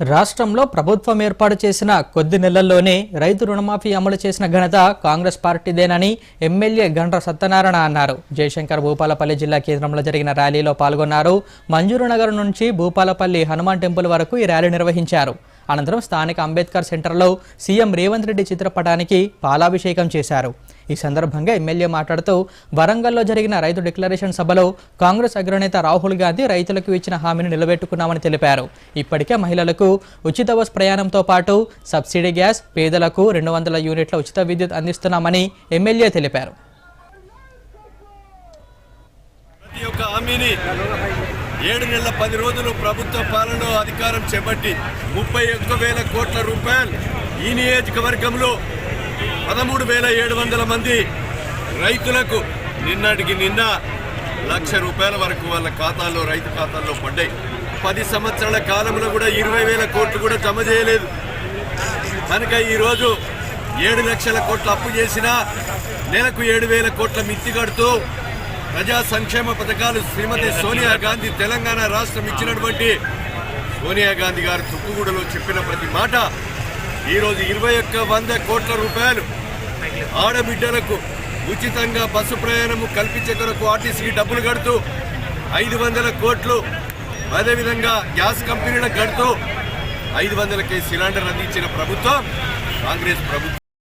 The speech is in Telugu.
రాష్ట్రంలో ప్రభుత్వం ఏర్పాటు చేసిన కొద్ది నెలల్లోనే రైతు రుణమాఫీ అమలు చేసిన ఘనత కాంగ్రెస్ పార్టీదేనని ఎమ్మెల్యే గండ్ర సత్యనారాయణ అన్నారు. జయశంకర్ భూపాలపల్లి జిల్లా కేంద్రంలో జరిగిన ర్యాలీలో పాల్గొన్నారు. మంజూరు నగర్ నుంచి భూపాలపల్లి హనుమాన్ టెంపుల్ వరకు ఈ ర్యాలీ నిర్వహించారు. అనంతరం స్థానిక అంబేద్కర్ సెంటర్లో సీఎం రేవంత్ రెడ్డి చిత్రపటానికి పాలాభిషేకం చేశారు. ఈ సందర్భంగా ఎమ్మెల్యే మాట్లాడుతూ వరంగల్లో జరిగిన రైతు డిక్లరేషన్ సభలో కాంగ్రెస్ అగ్రనేత రాహుల్ గాంధీ రైతులకు ఇచ్చిన హామీని నిలబెట్టుకున్నామని తెలిపారు. ఇప్పటికే మహిళలకు ఉచిత బస్ ప్రయాణంతో పాటు సబ్సిడీ గ్యాస్ పేదలకు రెండు వందల యూనిట్ల ఉచిత విద్యుత్ అందిస్తున్నామని ఎమ్మెల్యే తెలిపారు. ప్రతి ఒక్క హామీని ఏడు నెలల పది రోజులు ప్రభుత్వ పాలనలో అధికారం చేపట్టి ముప్పై ఒక్క వేల కోట్ల రూపాయలు ఈ నియోజకవర్గంలో పదమూడు వేల ఏడు వందల మంది రైతులకు నిన్నటికి నిన్న లక్ష రూపాయల వరకు వాళ్ళ ఖాతాల్లో రైతు ఖాతాల్లో పడ్డాయి. పది సంవత్సరాల కాలంలో కూడా ఇరవై వేల కోట్లు కూడా జమ చేయలేదు. కనుక ఈరోజు ఏడు లక్షల కోట్ల అప్పు చేసినా నెలకు ఏడు వేల కోట్ల మిత్తి కడుతూ ప్రజా సంక్షేమ పథకాలు శ్రీమతి సోనియా గాంధీ తెలంగాణ రాష్ట్రం ఇచ్చినటువంటి సోనియా గాంధీ గారు తుక్కుగూడలో చెప్పిన ప్రతి మాట. ఈరోజు ఇరవై ఒక్క వంద కోట్ల రూపాయలు ఆడబిడ్డలకు ఉచితంగా బస్సు ప్రయాణము కల్పించే కొరకు ఆర్టీసీకి డబ్బులు కడుతూ ఐదు వందల కోట్లు అదేవిధంగా గ్యాస్ కంపెనీలకు కడుతూ ఐదు వందలకి సిలిండర్ అందించిన ప్రభుత్వం కాంగ్రెస్ ప్రభుత్వం.